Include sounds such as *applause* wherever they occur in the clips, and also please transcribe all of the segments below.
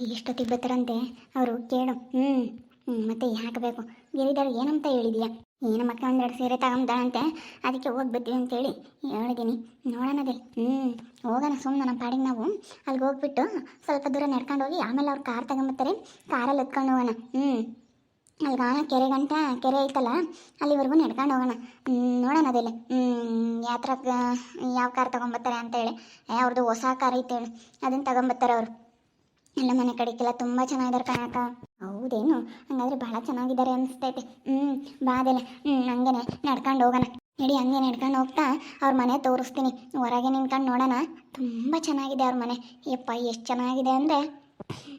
ಈಗ ಎಷ್ಟೊತ್ತಿಗೆ ಬರ್ತಾರಂತೆ. ಅವರು ಕೇಳು. ಹ್ಞೂ ಹ್ಞೂ ಮತ್ತೆ ಯಾಕೆ ಬೇಕು ಗಿರಿದಾರು ಏನಂತ ಹೇಳಿದೀಯ? ಏನು ಮಕ್ಕ ಒಂದೆರಡು ಸೀರೆ ತಗೊಂಬಂತೆ ಅದಕ್ಕೆ ಹೋಗಿ ಅಂತ ಅಂತೇಳಿ ಹೇಳಿದ್ದೀನಿ ನೋಡೋಣದೇ ಹ್ಞೂ ಹೋಗೋಣ ಸುಮ್ಮನೆ ನಮ್ಮ ಪಾಡಿಗೆ ನಾವು. ಅಲ್ಲಿಗೆ ಹೋಗ್ಬಿಟ್ಟು ಸ್ವಲ್ಪ ದೂರ ನಡ್ಕೊಂಡು ಹೋಗಿ ಆಮೇಲೆ ಅವ್ರು ಕಾರ್ ತಗೊಂಬರ್ತಾರೆ. ಕಾರಲ್ಲಿ ಎತ್ಕೊಂಡು ಹೋಗೋಣ. ಹ್ಞೂ ಅಲ್ಗ ಕೆರೆ ಗಂಟ, ಕೆರೆ ಐತಲ್ಲ, ಅಲ್ಲಿವರೆಗೂ ನಡ್ಕೊಂಡು ಹೋಗೋಣ. ನೋಡೋಣ ಅದೆಲ್ಲ ಯಾವ ಥರ ಯಾವ ಕಾರ್ ತೊಗೊಂಬರ್ತಾರೆ ಅಂತೇಳಿ ಅವ್ರದ್ದು ಹೊಸ ಕಾರ್ ಐತೆ ಹೇಳಿ. ಅದನ್ನು ತಗೊಂಬರ್ತಾರೆ ಅವರು. ಎಲ್ಲ ಮನೆ ಕಡೆಗೆಲ್ಲ ತುಂಬ ಚೆನ್ನಾಗಿದ್ದಾರೆ ಕಣಕ್ಕ. ಹೌದೇನು? ಹಂಗಾದ್ರೆ ಬಹಳ ಚೆನ್ನಾಗಿದ್ದಾರೆ ಅನಿಸ್ತೈತೆ. ಹ್ಮ್, ಬಾ ಹ್ಮ್, ಹಂಗೇನೆ. ನಡ್ಕೊಂಡು ಹೋಗೋಣ. ನಡಿ ಹಂಗೆ ನಡ್ಕೊಂಡು ಹೋಗ್ತಾ ಅವ್ರ ಮನೆ ತೋರಿಸ್ತೀನಿ. ಹೊರಗೆ ನಿಂತ್ಕೊಂಡು ನೋಡೋಣ. ತುಂಬ ಚೆನ್ನಾಗಿದೆ ಅವ್ರ ಮನೆ. ಯಪ್ಪ, ಎಷ್ಟು ಚೆನ್ನಾಗಿದೆ ಅಂದರೆ,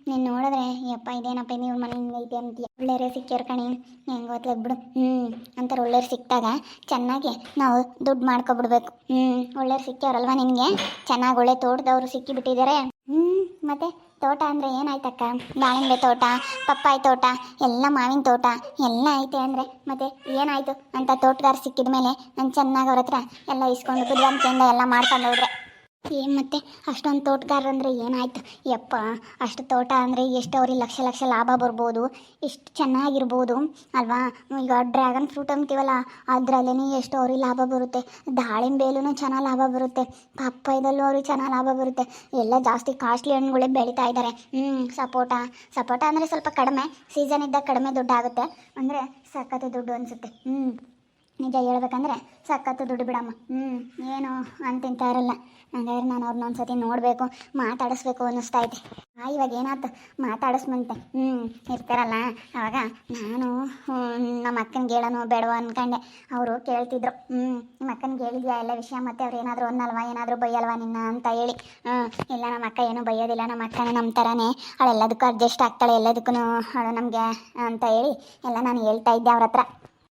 ನೀನು ನೋಡಿದ್ರೆ, ಯಪ್ಪ, ಇದೇನಪ್ಪ ನೀವು ಮನೆ ಐತೆ ಅಂತೀಯ. ಒಳ್ಳೆಯ ಸಿಕ್ಕ್ಯಾರ ಕಣಿ. ಹೆಂಗೆ ಬಿಡು. ಹ್ಮ್ ಅಂತಾರೆ ಒಳ್ಳೆಯವ್ರು ಸಿಕ್ಕಿದಾಗ ಚೆನ್ನಾಗಿ ನಾವು ದುಡ್ಡು ಮಾಡ್ಕೊಬಿಡ್ಬೇಕು. ಹ್ಮ್ ಒಳ್ಳೆಯವ್ರು ಸಿಕ್ಕಿಯವ್ರಲ್ವಾ ನಿನಗೆ? ಚೆನ್ನಾಗಿ ಒಳ್ಳೆ ತೋಟದವ್ರು ಸಿಕ್ಕಿಬಿಟ್ಟಿದ್ದಾರೆ ಹ್ಞೂ ಮತ್ತೆ? ತೋಟ ಅಂದರೆ ಏನಾಯ್ತಕ್ಕ? ದಾಳಿಂಬೆ ತೋಟ, ಪಪ್ಪಾಯಿ ತೋಟ, ಎಲ್ಲ ಮಾವಿನ ತೋಟ, ಎಲ್ಲ ಐತೆ ಅಂದರೆ. ಮತ್ತೆ ಏನಾಯ್ತು? ಅಂತ ತೋಟಗಾರ ಸಿಕ್ಕಿದ ಮೇಲೆ ನಾನು ಚೆನ್ನಾಗಿ ಅವ್ರ ಹತ್ರ ಎಲ್ಲ ಇಸ್ಕೊಂಡು ಬುದ್ಧಿವಂತಿಕೆಯಿಂದ ಎಲ್ಲ ಮಾಡ್ಕೊಂಡು ಹೋದ್ರೆ. ಏನು ಮತ್ತೆ ಅಷ್ಟೊಂದು ತೋಟಗಾರ ಅಂದರೆ ಏನಾಯ್ತು? ಯಪ್ಪ, ಅಷ್ಟು ತೋಟ ಅಂದರೆ ಎಷ್ಟು ಅವ್ರಿಗೆ ಲಕ್ಷ ಲಕ್ಷ ಲಾಭ ಬರ್ಬೋದು, ಎಷ್ಟು ಚೆನ್ನಾಗಿರ್ಬೋದು, ಅಲ್ವಾ? ಈಗ ಡ್ರ್ಯಾಗನ್ ಫ್ರೂಟ್ ಅಂತೀವಲ್ಲ ಅದರಲ್ಲೇ ಎಷ್ಟು ಅವ್ರಿಗೆ ಲಾಭ ಬರುತ್ತೆ. ದಾಳಿಂಬೆಲೂ ಚೆನ್ನಾಗಿ ಲಾಭ ಬರುತ್ತೆ. ಪಪ್ಪಾಯದಲ್ಲೂ ಅವ್ರಿಗೆ ಚೆನ್ನಾಗಿ ಲಾಭ ಬರುತ್ತೆ. ಎಲ್ಲ ಜಾಸ್ತಿ ಕಾಸ್ಟ್ಲಿ ಹಣ್ಣುಗಳೇ ಬೆಳೀತಾ ಇದ್ದಾರೆ. ಹ್ಞೂ ಸಪೋಟ. ಸಪೋಟ ಅಂದರೆ ಸ್ವಲ್ಪ ಕಡಿಮೆ. ಸೀಸನ್ ಇದ್ದಾಗ ಕಡಿಮೆ ದುಡ್ಡಾಗುತ್ತೆ. ಅಂದರೆ ಸಖತ್ತು ದುಡ್ಡು ಅನಿಸುತ್ತೆ. ಹ್ಞೂ ನಿಜ ಹೇಳ್ಬೇಕಂದ್ರೆ ಸಖತ್ತು ದುಡ್ಡು ಬಿಡಮ್ಮ. ಹ್ಞೂ ಏನು ಅಂತಿಂತ ಇರಲ್ಲ. ಹಂಗಾದ್ರೆ ನಾನು ಅವ್ರನ್ನ ಒಂದ್ಸತಿ ನೋಡಬೇಕು, ಮಾತಾಡಿಸ್ಬೇಕು ಅನ್ನಿಸ್ತಾ ಐತೆ ಆ, ಇವಾಗ ಏನಾಯ್ತು ಮಾತಾಡಿಸ್ಬಂತೆ ಹ್ಞೂ ಇರ್ತಾರಲ್ಲ. ಅವಾಗ ನಾನು ನಮ್ಮ ಅಕ್ಕನಿಗೆ ಹೇಳೋನು ಬೇಡವೋ ಅನ್ಕೊಂಡೆ. ಅವರು ಕೇಳ್ತಿದ್ರು. ಹ್ಞೂ ನಿಮ್ಮ ಅಕ್ಕನಿಗೆ ಹೇಳಿದ್ಯಾ ಎಲ್ಲ ವಿಷಯ? ಮತ್ತೆ ಅವ್ರು ಏನಾದರೂ ಅನ್ನಲ್ವಾ? ಏನಾದರೂ ಬೈಯಲ್ವಾ ನಿನ್ನ ಅಂತ ಹೇಳಿ. ಹ್ಞೂ ಇಲ್ಲ, ನಮ್ಮ ಅಕ್ಕ ಏನೂ ಬೈಯೋದಿಲ್ಲ. ನಮ್ಮ ಅಕ್ಕನೇ ನಮ್ಮ ಥರನೇ ಅವಳೆಲ್ಲದಕ್ಕೂ ಅಡ್ಜಸ್ಟ್ ಆಗ್ತಾಳೆ ಎಲ್ಲದಕ್ಕೂ ಅವಳು ನಮಗೆ ಅಂತ ಹೇಳಿ ಎಲ್ಲ ನಾನು ಹೇಳ್ತಾ ಇದ್ದೆ ಅವ್ರ ಹತ್ರ.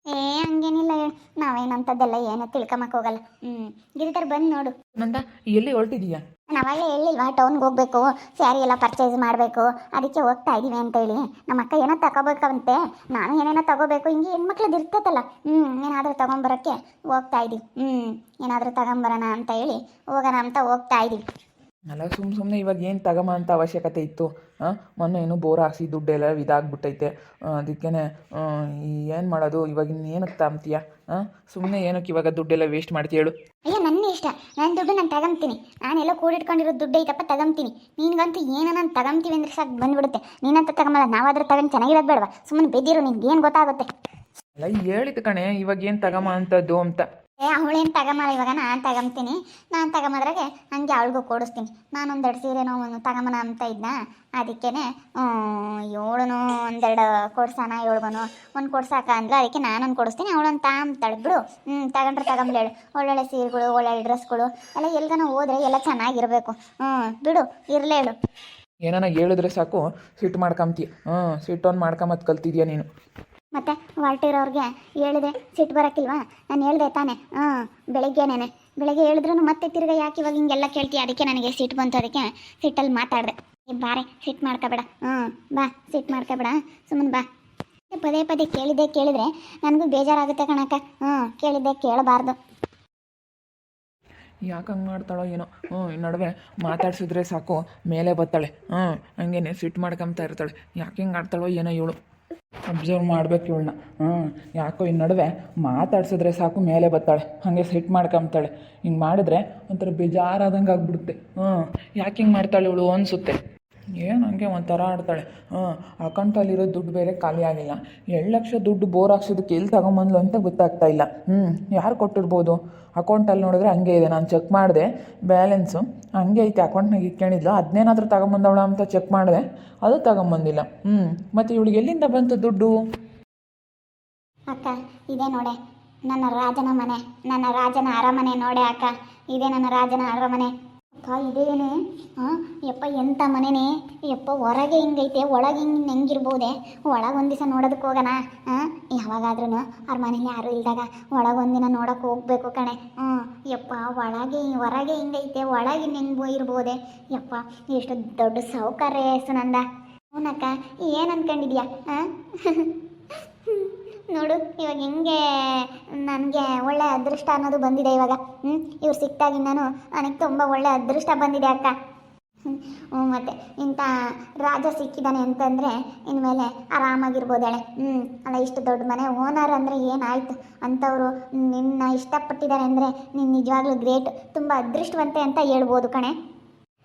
ಏ ಹಂಗೇನಿಲ್ಲ. ನಾವೇನಂತದ್ದೆಲ್ಲ ಏನ ತಿಳ್ಕೊಂಬಕ್ ಹೋಗಲ್ಲ. ಹ್ಮ್. ಗಿರಿಧರ್ ಬಂದು ನೋಡು. ನಂದ ಎಲ್ಲಿ ಹೊರಟಿದೀಯಾ? ನಾನು ಅವಾಗಲೇ ಹೇಳಿಲ್ವಾ ಟೌನ್ಗೆ ಹೋಗ್ಬೇಕು. ಸ್ಯಾರಿ ಎಲ್ಲ ಪರ್ಚೇಸ್ ಮಾಡಬೇಕು. ಅದಕ್ಕೆ ಹೋಗ್ತಾ ಇದೀವಿ ಅಂತೇಳಿ. ನಮ್ಮ ಅಕ್ಕ ಏನೋ ತಗೋಬೇಕಂತೆ. ನಾನು ಏನೇನೋ ತಗೋಬೇಕು. ಹಿಂಗೆ ಹೆಣ್ಮಕ್ಳದ್ದು ಇರ್ತೈತಲ್ಲ. ಹ್ಞೂ ಏನಾದರೂ ತಗೊಂಬರೋಕ್ಕೆ ಹೋಗ್ತಾ ಇದೀವಿ. ಹ್ಞೂ ಏನಾದರೂ ತಗೊಂಬರೋಣ ಅಂತ ಹೇಳಿ ಹೋಗೋಣ ಅಂತ ಹೋಗ್ತಾ ಇದೀವಿ. ಅಲ್ಲ ಸುಮ್ಮ ಸುಮ್ಮನೆ ಇವಾಗ ಏನು ತಗೊಂಬ ಅಂತ ಅವಶ್ಯಕತೆ ಇತ್ತು? ಹಾಂ ಮೊನ್ನೆ ಏನು ಬೋರ್ ಹಾಕ್ಸಿ ದುಡ್ಡೆಲ್ಲ ಇದಾಗ್ಬಿಟ್ಟೈತೆ. ಅದಕ್ಕೇ ಏನು ಮಾಡೋದು? ಇವಾಗ ಏನಕ್ಕೆ ತಾಂತೀಯ ಹಾಂ ಸುಮ್ಮನೆ ಏನಕ್ಕೆ ಇವಾಗ ದುಡ್ಡೆಲ್ಲ ವೇಸ್ಟ್ ಮಾಡ್ತೀಯ ಹೇಳು. ಅಯ್ಯೋ ನನ್ನ ಇಷ್ಟ. ನನ್ನ ದುಡ್ಡು ನಾನು ತಗೊಂತೀನಿ ನಾನೆಲ್ಲ ಕೂಡಿಟ್ಕೊಂಡಿರೋ ದುಡ್ಡು ಐತಪ್ಪ ತಗೊಂತೀನಿ ನಿನ್ಗಂತೂ ಏನೋ ನಾನು ತಗೊಂತೀವಿ ಅಂದ್ರೆ ಸಾಕು ಬಂದ್ಬಿಡುತ್ತೆ. ನೀನಂತ ತಗೊಂಬಲ್ಲ ನಾವಾದ್ರೂ ತಗೊಂಡು ಚೆನ್ನಾಗಿರೋದು ಬೇಡವಾ? ಸುಮ್ಮನೆ ಬೆದ್ದಿರು ನಿನ್ಗೆ ಏನು ಗೊತ್ತಾಗುತ್ತೆ? ಅಲ್ಲ ಹೇಳಿದ ಕಣೆ ಇವಾಗ ಏನು ತಗೊಂಬ ಅಂತದ್ದು ಅಂತ. ಏ ಅವಳೇನು ತಗೊಂಬಲ್ಲ ಇವಾಗ ನಾನು ತಗೊಂತೀನಿ ನಾನು ತಗೊಂಬದ್ರಾಗೆ ನನಗೆ ಅವಳಿಗೂ ಕೊಡಿಸ್ತೀನಿ. ನಾನೊಂದೆರಡು ಸೀರೆನೋ ಒಂದು ತಗೊಂಬನ ಅಂತ ಇದ್ನ? ಅದಕ್ಕೇ ಏಳುನು ಒಂದೆರಡು ಕೊಡ್ಸೋಣ, ಏಳ್ಗನು ಒಂದು ಕೊಡ್ಸಾಕ ಅಂದ್ರೆ ಅದಕ್ಕೆ ನಾನೊಂದು ಕೊಡಿಸ್ತೀನಿ ಅವಳೊಂದು ತಾಂಬ್ತಾಳೆ. ಬಿಡು. ಹ್ಞೂ, ತಗೊಂಡ್ರೆ ತಗೊಂಬ್ಲೇಳು ಒಳ್ಳೊಳ್ಳೆ ಸೀರೆಗಳು, ಒಳ್ಳೊಳ್ಳೆ ಡ್ರೆಸ್ಗಳು, ಎಲ್ಲ ಎಲ್ಗನ ಹೋದ್ರೆ ಎಲ್ಲ ಚೆನ್ನಾಗಿರಬೇಕು. ಹ್ಞೂ, ಬಿಡು, ಇರಲೇ ಇರಲೇಳು ಏನಾನ ಹೇಳಿದ್ರೆ ಸಾಕು. ಸಿಟ್ಟು ಮಾಡ್ಕೊಂತೀಯ ಹ್ಞೂ, ಸಿಟ್ಟೊಂದು ಮಾಡ್ಕೊಂಬತ್ತು ಕಲ್ತಿದ್ಯಾ ನೀನು? ಮತ್ತೆ ಹೊರಟಿರೋರಿಗೆ ಹೇಳಿದೆ ಸಿಟ್ಟು ಬರೋಕ್ಕಿಲ್ವಾ? ನಾನು ಹೇಳಿದೆ, ತಾನೆ. ಹಾಂ ಬೆಳಗ್ಗೆನೇ ಬೆಳಗ್ಗೆ ಹೇಳಿದ್ರು ಮತ್ತೆ ತಿರ್ಗಾ ಯಾಕೆ ಇವಾಗ ಹಿಂಗೆಲ್ಲ ಕೇಳ್ತೀಯ? ಅದಕ್ಕೆ ನನಗೆ ಸಿಟ್ಟು ಬಂತು, ಅದಕ್ಕೆ ಸಿಟ್ಟಲ್ಲಿ ಮಾತಾಡಿದೆ. ಬಾರೆ ಸಿಟ್ಟು ಮಾಡ್ಕೋಬೇಡ. ಹ್ಞೂ ಬಾ ಸಿಟ್ಟು ಮಾಡ್ಕೋಬೇಡ. ಸುಮ್ಮನೆ ಬಾ. ಪದೇ ಪದೇ ಕೇಳಿದ್ದೆ ಕೇಳಿದ್ರೆ ನನಗೂ ಬೇಜಾರಾಗುತ್ತೆ ಕಣಕ್ಕ. ಹ್ಞೂ ಕೇಳಿದ್ದೆ ಕೇಳಬಾರ್ದು. ಯಾಕೆ ಹಂಗೆ ಮಾಡ್ತಾಳೋ ಏನೋ? ಹ್ಞೂ, ನಡುವೆ ಮಾತಾಡ್ಸಿದ್ರೆ ಸಾಕು, ಮೇಲೆ ಬತ್ತಾಳೆ. ಹ್ಞೂ, ಹಂಗೇನೆ ಸಿಟ್ಟು ಮಾಡ್ಕೊಂತ ಇರ್ತಾಳೆ. ಯಾಕೆ ಹಿಂಗೆ ಆಡ್ತಾಳೋ ಏನೋ ಇವಳು ಅಬ್ಸರ್ವ್ ಮಾಡ್ಬೇಕು ಇವಳನ್ನ. ಹ್ಞೂ ಯಾಕೋ ಈ ನಡುವೆ ಮಾತಾಡ್ಸಿದ್ರೆ ಸಾಕು ಮೇಲೆ ಬರ್ತಾಳೆ. ಹಾಗೆ ಸೆಟ್ ಮಾಡ್ಕೊಂಬ್ತಾಳೆ. ಹಿಂಗೆ ಮಾಡಿದ್ರೆ ಒಂಥರ ಬೇಜಾರಾದಂಗೆ ಆಗ್ಬಿಡುತ್ತೆ. ಹ್ಞೂ ಯಾಕೆ ಹಿಂಗೆ ಮಾಡ್ತಾಳೆ ಇವಳು ಅನಿಸುತ್ತೆ. ಏನು ಹಂಗೆ ಒಂಥರ ಆಡ್ತಾಳೆ? ಹಾಂ ಅಕೌಂಟಲ್ಲಿರೋ ದುಡ್ಡು ಬೇರೆ ಖಾಲಿ ಆಗಿಲ್ಲ. ಎರಡು ಲಕ್ಷ ದುಡ್ಡು ಬೋರ್ ಹಾಕ್ಸೋದಕ್ಕೆ ಎಲ್ಲಿ ತಗೊಂಬಂದ್ಲು ಅಂತ ಗೊತ್ತಾಗ್ತಾ ಇಲ್ಲ. ಹ್ಞೂ ಯಾರು ಕೊಟ್ಟಿರ್ಬೋದು? ಅಕೌಂಟಲ್ಲಿ ನೋಡಿದ್ರೆ ಹಂಗೆ ಇದೆ, ನಾನು ಚೆಕ್ ಮಾಡಿದೆ. ಬ್ಯಾಲೆನ್ಸು ಹಂಗೆ ಐತೆ ಅಕೌಂಟ್ನಾಗ ಇಟ್ಕೊಂಡಿದ್ಲು ಅದನ್ನೇನಾದರೂ ತಗೊಂಬಂದವಳ ಅಂತ ಚೆಕ್ ಮಾಡಿದೆ. ಅದು ತಗೊಂಬಂದಿಲ್ಲ. ಹ್ಞೂ ಮತ್ತು ಇವಳಿಗೆ ಎಲ್ಲಿಂದ ಬಂತು ದುಡ್ಡು? ಅಕ್ಕ, ಇದೆ ನೋಡೆ. ನನ್ನ ರಾಜನ ಮನೆ, ನನ್ನ ರಾಜನ ಅರಮನೆ ನೋಡೆ ಅಕ್ಕ. ಇದೆ ನನ್ನ ರಾಜನ ಅರಮನೆ. ಅಕ್ಕ, ಇದೇನೆ? ಹಾಂ ಯಪ್ಪ ಎಂಥ ಮನೆನೇ? ಯಪ್ಪ, ಹೊರಗೆ ಹಿಂಗೈತೆ, ಒಳಗೆ ಹಿಂಗೆ ಹೆಂಗಿರ್ಬೋದೆ? ಒಳಗೆ ಒಂದು ದಿವಸ ನೋಡೋದಕ್ಕೆ ಹೋಗೋಣ ಹಾಂ ಯಾವಾಗಾದ್ರೂ ಅವ್ರ ಮನೇಲಿ ಯಾರು ಇಲ್ದಾಗ ಒಳಗೆ ಒಂದಿನ ನೋಡೋಕೆ ಹೋಗ್ಬೇಕು ಕಣೆ. ಹ್ಞೂ, ಯಪ್ಪ, ಒಳಗೆ ಹೊರಗೆ ಹಿಂಗೈತೆ, ಒಳಗೆ ಹೆಂಗೆ ಇರ್ಬೋದೆ? ಯಪ್ಪ, ಎಷ್ಟು ದೊಡ್ಡ ಸೌಕರ್ಯ ಸುನಂದ ಹ್ಞೂನಕ್ಕ ಏನು ಅನ್ಕೊಂಡಿದ್ಯಾ ಹಾಂ *laughs* ನೋಡು, ಇವಾಗ ಹೆಂಗೆ ನನಗೆ ಒಳ್ಳೆ ಅದೃಷ್ಟ ಅನ್ನೋದು ಬಂದಿದೆ ಇವಾಗ. ಹ್ಞೂ, ಇವ್ರು ಸಿಕ್ತಾಗಿ ನಾನು ನನಗೆ ತುಂಬ ಒಳ್ಳೆ ಅದೃಷ್ಟ ಬಂದಿದೆ ಅಕ್ಕ. ಮತ್ತೆ ಇಂಥ ರಾಜ ಸಿಕ್ಕಿದ್ದಾನೆ ಅಂತಂದರೆ ಇನ್ಮೇಲೆ ಆರಾಮಾಗಿರ್ಬೋದಾಳೆ ಹ್ಞೂ ಅಲ್ಲ ಇಷ್ಟು ದೊಡ್ಡ ಮನೆ ಓನರ್ ಅಂದರೆ ಏನಾಯಿತು? ಅಂಥವರು ನಿನ್ನ ಇಷ್ಟಪಟ್ಟಿದ್ದಾರೆ ಅಂದರೆ ನೀನು ನಿಜವಾಗ್ಲೂ ಗ್ರೇಟ್ ತುಂಬ ಅದೃಷ್ಟವಂತೆ ಅಂತ ಹೇಳ್ಬೋದು ಕಣೆ.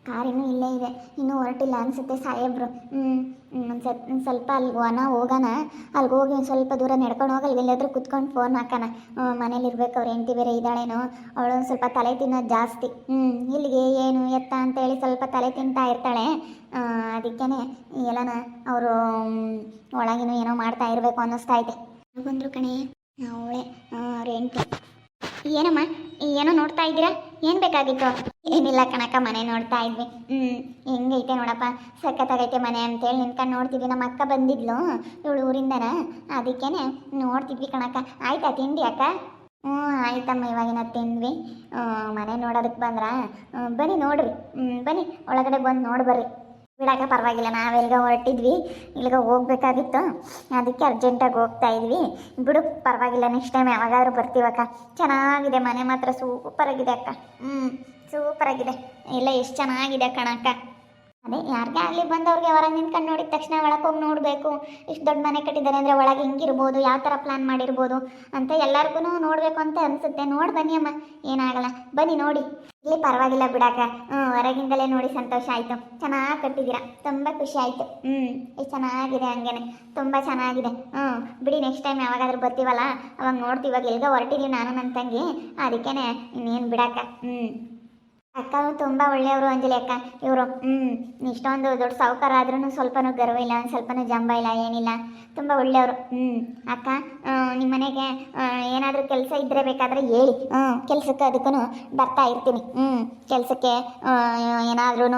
ಕಾರಿನೂ ಇಲ್ಲೇ ಇದೆ. ಇನ್ನೂ ಹೊರಟಿಲ್ಲ ಅನಿಸುತ್ತೆ ಸಾಹೇಬ್ರು. ಒಂದು ಸ್ವಲ್ಪ ಅಲ್ಲಿ ವನ ಹೋಗೋಣ. ಅಲ್ಲಿಗೆ ಹೋಗಿ ಸ್ವಲ್ಪ ದೂರ ನಡ್ಕೊಂಡು ಹೋಗಿ ಅಲ್ಲಿ ಎಲ್ಲಾದ್ರೂ ಕುತ್ಕೊಂಡು ಫೋನ್ ಹಾಕೋಣ. ಮನೇಲಿ ಇರ್ಬೇಕು, ಅವ್ರ ಹೆಂಡತಿ ಬೇರೆ ಇದ್ದಾಳೇನೋ. ಅವಳು ಸ್ವಲ್ಪ ತಲೆ ತಿನ್ನೋದು ಜಾಸ್ತಿ. ಹ್ಞೂ ಇಲ್ಲಿಗೆ ಏನು ಎತ್ತ ಅಂತೇಳಿ ಸ್ವಲ್ಪ ತಲೆ ತಿಂತಾ ಇರ್ತಾಳೆ. ಅದಕ್ಕೇ ಎಲ್ಲನ ಅವರು ಒಳಗಿನೂ ಏನೋ ಮಾಡ್ತಾ ಇರಬೇಕು ಅನ್ನಿಸ್ತಾ ಇದೆ. ಬಂದರು ಕಣೆ ಅವಳೆ ಅವ್ರ ಹೆಂಡತಿ. ಏನಮ್ಮ, ಏನೋ ನೋಡ್ತಾ ಇದ್ದೀರಾ? ಏನು ಬೇಕಾಗಿತ್ತು? ಏನಿಲ್ಲ ಕಣಕ್ಕ, ಮನೆ ನೋಡ್ತಾ ಇದ್ವಿ. ಹ್ಞೂ ಹೆಂಗೈತೆ ನೋಡಪ್ಪ, ಸಖತ್ತಾಗೈತೆ ಮನೆ ಅಂತೇಳಿ ನಿಂತ್ಕೊಂಡು ನೋಡ್ತಿದ್ವಿ. ನಮ್ಮ ಅಕ್ಕ ಬಂದಿದ್ಲು ಇವಳು ಊರಿಂದನ, ಅದಕ್ಕೇನೆ ನೋಡ್ತಿದ್ವಿ ಕಣಕ್ಕ. ಆಯ್ತಾ ತಿಂಡಿ ಅಕ್ಕ? ಹ್ಞೂ, ಆಯ್ತಮ್ಮ, ಇವಾಗಿನ ತಿಂದ್ವಿ. ಮನೆ ನೋಡೋದಕ್ಕೆ ಬಂದ್ರ? ಬನ್ನಿ ನೋಡ್ರಿ. ಬನ್ನಿ, ಒಳಗಡೆ ಬಂದು ನೋಡಿ ಬರ್ರಿ. ಬಿಡಾಕ ಪರವಾಗಿಲ್ಲ ನಾವೆಲ್ಲಿಗ ಹೊರಟಿದ್ವಿ ಇಲ್ಲಿಗ ಹೋಗ್ಬೇಕಾಗಿತ್ತು. ಅದಕ್ಕೆ ಅರ್ಜೆಂಟಾಗಿ ಹೋಗ್ತಾ ಇದ್ವಿ. ಬಿಡು, ಪರವಾಗಿಲ್ಲ ನೆಕ್ಸ್ಟ್ ಟೈಮ್ ಯಾವಾಗಾದ್ರೂ ಬರ್ತೀವಕ್ಕ ಚೆನ್ನಾಗಿದೆ, ಮನೆ ಮಾತ್ರ ಸೂಪರ್ ಆಗಿದೆ ಅಕ್ಕ. ಹ್ಞೂ ಸೂಪರ್ ಆಗಿದೆ. ಎಲ್ಲ ಎಷ್ಟು ಚೆನ್ನಾಗಿದೆ ಕಣಕ್ಕ. ಅದೇ, ಯಾರಿಗೆ ಆಗಲಿ ಬಂದವ್ರಿಗೆ ಹೊರಗೆ ನಿಂತ್ಕೊಂಡು ನೋಡಿದ ತಕ್ಷಣ ಒಳಗೆ ಹೋಗಿ ನೋಡಬೇಕು. ಇಷ್ಟು ದೊಡ್ಡ ಮನೆ ಕಟ್ಟಿದ್ದಾರೆ ಅಂದರೆ ಒಳಗೆ ಹೆಂಗಿರ್ಬೋದು, ಯಾವ ಥರ ಪ್ಲ್ಯಾನ್ ಮಾಡಿರ್ಬೋದು ಅಂತ ಎಲ್ಲರಿಗೂ ನೋಡಬೇಕು ಅಂತ ಅನಿಸುತ್ತೆ. ನೋಡಿ ಬನ್ನಿ ಅಮ್ಮ, ಏನಾಗಲ್ಲ. ಬನ್ನಿ ನೋಡಿ. ಇಲ್ಲಿ ಪರವಾಗಿಲ್ಲ ಬಿಡಾಕ ಹ್ಞೂ ಹೊರಗಿಂದಲೇ ನೋಡಿ ಸಂತೋಷ ಆಯಿತು. ಚೆನ್ನಾಗಿ ಕಟ್ಟಿದ್ದೀರಾ ತುಂಬ ಖುಷಿ ಆಯಿತು. ಹ್ಞೂ ಎಷ್ಟು ಚೆನ್ನಾಗಿದೆ ಹಂಗೇನೆ. ತುಂಬ ಚೆನ್ನಾಗಿದೆ. ಹ್ಞೂ ಬಿಡಿ ನೆಕ್ಸ್ಟ್ ಟೈಮ್ ಯಾವಾಗಾದ್ರೂ ಬರ್ತೀವಲ್ಲ? ಅವಾಗ ನೋಡ್ತೀವಿ. ಇವಾಗ ಎಲ್ಗ ಹೊರಟಿದ್ದೀವಿ ನಾನು ನನ್ನ ತಂಗಿ. ಅದಕ್ಕೇ ಇನ್ನೇನು ಬಿಡಾಕ ಹ್ಞೂ ಅಕ್ಕನು ತುಂಬ ಒಳ್ಳೆಯವರು ಅಂಜಲಿ ಅಕ್ಕ. ಇವರು ಹ್ಞೂ ಇಷ್ಟೊಂದು ದೊಡ್ಡ ಸಾವುಕಾರ ಆದ್ರೂ ಸ್ವಲ್ಪನೂ ಗರ್ವ ಇಲ್ಲ ಒಂದು ಸ್ವಲ್ಪನೂ ಜಂಬ ಇಲ್ಲ, ಏನಿಲ್ಲ. ತುಂಬ ಒಳ್ಳೆಯವರು. ಹ್ಞೂ ಅಕ್ಕ ನಿಮ್ಮ ಮನೆಗೆ ಏನಾದರೂ ಕೆಲಸ ಇದ್ದರೆ ಬೇಕಾದರೆ ಹೇಳಿ. ಹ್ಞೂ ಕೆಲಸಕ್ಕೆ ಅದಕ್ಕೂ ಬರ್ತಾ ಇರ್ತೀನಿ. ಹ್ಞೂ ಕೆಲಸಕ್ಕೆ ಏನಾದ್ರೂ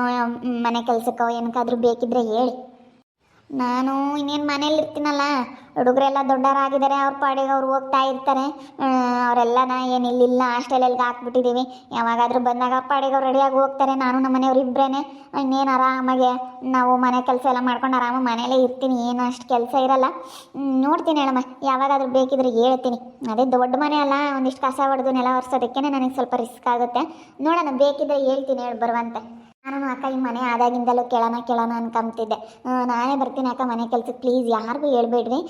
ಮನೆ ಕೆಲಸಕ್ಕೋ, ಏನಕ್ಕಾದ್ರೂ ಬೇಕಿದ್ರೆ ಹೇಳಿ. ನಾನು ಇನ್ನೇನು ಮನೇಲಿ ಇರ್ತೀನಲ್ಲ, ಹುಡುಗರೆಲ್ಲ ದೊಡ್ಡವರಾಗಿದ್ದಾರೆ, ಅವ್ರ ಪಾಡಿಗೆ ಅವ್ರು ಹೋಗ್ತಾ ಇರ್ತಾರೆ. ಅವರೆಲ್ಲ ನಾ ಏನು ಇಲ್ಲಿಲ್ಲ ಹಾಸ್ಟೆಲಲ್ಲಿ ಹಾಕ್ಬಿಟ್ಟಿದ್ದೀವಿ ಯಾವಾಗಾದರೂ ಬಂದಾಗ ಅವ್ರ ಪಾಡಿಗೆ ಅವ್ರು ರೆಡಿಯಾಗಿ ಹೋಗ್ತಾರೆ, ನಾನು ನಮ್ಮ ಮನೆಯವ್ರು ಇಬ್ಬರೇ ಇನ್ನೇನು ಆರಾಮಾಗೆ ನಾವು ಮನೆ ಕೆಲಸ ಎಲ್ಲ ಮಾಡ್ಕೊಂಡು ಆರಾಮಾಗಿ ಮನೇಲೇ ಇರ್ತೀನಿ, ಏನು ಅಷ್ಟು ಕೆಲಸ ಇರಲ್ಲ. ನೋಡ್ತೀನಿ ಹೇಳಮ್ಮ, ಯಾವಾಗಾದರೂ ಬೇಕಿದ್ರೆ ಹೇಳ್ತೀನಿ. ಅದೇ ದೊಡ್ಡ ಮನೆ ಅಲ್ಲ, ಒಂದಿಷ್ಟು ಕಸ ಹೊಡೆದು ನೆಲ ಒರೆಸೋದಕ್ಕೆ ನನಗೆ ಸ್ವಲ್ಪ ರಿಸ್ಕ್ ಆಗುತ್ತೆ. ನೋಡೋಣ, ಬೇಕಿದ್ರೆ ಹೇಳ್ತೀನಿ, ಹೇಳಿ, ಬರುವಂತೆ. ನಾನು ಅಕ್ಕ ಈ ಮನೆ ಆದಾಗಿಂದಲೂ ಕೇಳೋಣ ಕೇಳೋಣ ಅನ್ಕೊಂತಿದ್ದೆ ನಾನೇ ಬರ್ತೀನಿ ಅಕ್ಕ ಮನೆ ಕೆಲ್ಸಕ್ಕೆ ಪ್ಲೀಸ್ ಯಾರಿಗೂ ಹೇಳ್ಬೇಡ್ರಿ.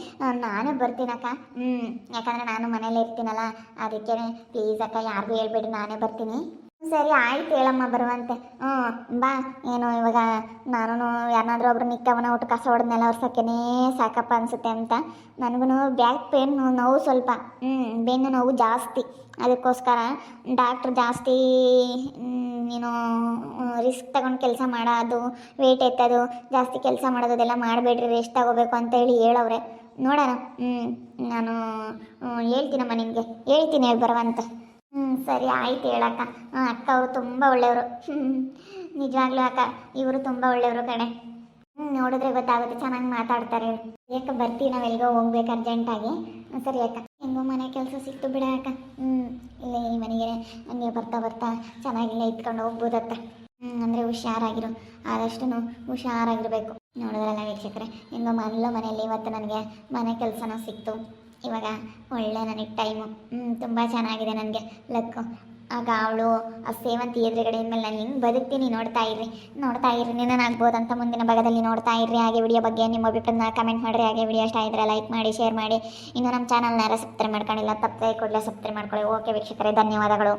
ನಾನೇ ಬರ್ತೀನಿ ಅಕ್ಕ. ಹ್ಞೂ ಯಾಕಂದರೆ ನಾನು ಮನೇಲಿ ಇರ್ತೀನಲ್ಲ ಅದಕ್ಕೆ ಪ್ಲೀಸ್ ಅಕ್ಕ ಯಾರಿಗೂ ಹೇಳ್ಬೇಡ್ರಿ, ನಾನೇ ಬರ್ತೀನಿ. ಸರಿ, ಆಯ್ತು ಹೇಳಮ್ಮ, ಬರುವಂತೆ. ಹ್ಞೂ ಬಾ. ಏನು, ಇವಾಗ ನಾನು ಯಾರನ್ನಾದ್ರೂ ಒಬ್ರು ನಿಕ್ಕವನ ಒಟ್ಟು ಕಸ ಹೊಡೆದ್ನೆಲ್ಲ ಒರ್ಸೋಕ್ಕೇ ಸಾಕಪ್ಪ ಅನಿಸುತ್ತೆ ಅಂತ. ನನಗೂ ಬ್ಯಾಕ್ ಪೇನ್ ನೋವು ಸ್ವಲ್ಪ. ಹ್ಞೂ ಬೆನ್ನು ನೋವು ಜಾಸ್ತಿ. ಅದಕ್ಕೋಸ್ಕರ ಡಾಕ್ಟ್ರ್ ಜಾಸ್ತಿ ನೀನು ರಿಸ್ಕ್ ತಗೊಂಡು ಕೆಲಸ ಮಾಡೋದು, ವೇಟ್ ಎತ್ತೋದು, ಜಾಸ್ತಿ ಕೆಲಸ ಮಾಡೋದು ಅದೆಲ್ಲ ಮಾಡಬೇಡ್ರಿ, ರೆಸ್ಟ್ ತಗೋಬೇಕು ಅಂತೇಳಿ ಹೇಳವ್ರೆ. ನೋಡೋಣ. ಹ್ಞೂ ನಾನು ಹೇಳ್ತೀನಮ್ಮ ನಿನಗೆ. ಹೇಳ್ತೀನಿ, ಹೇಳಿ, ಬರುವಂತ. ಸರಿ, ಆಯ್ತು ಹೇಳಕ್ಕ. ಅಕ್ಕ ಅವರು ತುಂಬ ಒಳ್ಳೆಯವರು. ನಿಜವಾಗ್ಲೂ ಅಕ್ಕ, ಇವರು ತುಂಬ ಒಳ್ಳೆಯವರು ಕಣೆ. ಹ್ಞೂ ನೋಡಿದ್ರೆ ಗೊತ್ತಾಗುತ್ತೆ ಚೆನ್ನಾಗಿ ಮಾತಾಡ್ತಾರೆ ಯಾಕೆ ಬರ್ತೀವಿ ನಾವು ಎಲ್ಗೋ ಹೋಗ್ಬೇಕು ಅರ್ಜೆಂಟಾಗಿ. ಸರಿ ಅಕ್ಕ. ಹೆಂಗೋ ಮನೆ ಕೆಲಸ ಸಿಕ್ತು ಬಿಡ ಅಕ್ಕ. ಹ್ಞೂ ಇಲ್ಲ ಈ ಮನೆಗೆ ಹಂಗೆ ಬರ್ತಾ ಬರ್ತಾ ಚೆನ್ನಾಗಿಲ್ಲ ಇತ್ಕೊಂಡು ಹೋಗ್ಬೋದತ್ತ. ಹ್ಞೂ ಅಂದರೆ ಹುಷಾರಾಗಿರು. ಆದಷ್ಟು ಹುಷಾರಾಗಿರಬೇಕು. ನೋಡಿದ್ರಲ್ಲ ವೀಕ್ಷಕರೇ, ಹೆಂಗೋ ಮನೆಯಲ್ಲೋ ಮನೆಯಲ್ಲಿ ಇವತ್ತು ನನಗೆ ಮನೆ ಕೆಲಸನೂ ಸಿಕ್ತು. ಇವಾಗ ಒಳ್ಳೆ ನನಗೆ ಟೈಮು ತುಂಬ ಚೆನ್ನಾಗಿದೆ ನನಗೆ. ಲಕ್ಕು ಆಗ ಅವಳು, ಆ ಸೇವಂತಿ ಎದುರುಗಡೆ ಮೇಲೆ ನಾನು ಹಿಂಗೆ ಬದುಕ್ತೀನಿ ನೋಡ್ತಾ ಇರ್ರಿ. ನೋಡ್ತಾ ಇರ್ರಿ ನಾನು ಆಗ್ಬೋದಂತ ಮುಂದಿನ ಭಾಗದಲ್ಲಿ ನೋಡ್ತಾ ಇರ್ರಿ. ಹಾಗೆ ವಿಡಿಯೋ ಬಗ್ಗೆ ನಿಮ್ಮ ಅಭಿಪ್ರಾಯನ ಕಮೆಂಟ್ ಮಾಡಿರಿ. ಹಾಗೆ ವಿಡಿಯೋ ಇಷ್ಟ ಇದ್ರೆ ಲೈಕ್ ಮಾಡಿ ಶೇರ್ ಮಾಡಿ. ಇನ್ನು ನಮ್ಮ ಚಾನಲ್ನ ಯಾರು ಸಬ್ಸ್ಕ್ರೈಬ್ ಮಾಡ್ಕೊಂಡಿಲ್ಲ, ತಪ್ಪದೆ ಕೂಡಲೇ ಸಬ್ಸ್ಕ್ರೈಬ್ ಮಾಡ್ಕೊಳ್ಳಿ. ಓಕೆ ವೀಕ್ಷಕರೇ, ಧನ್ಯವಾದಗಳು.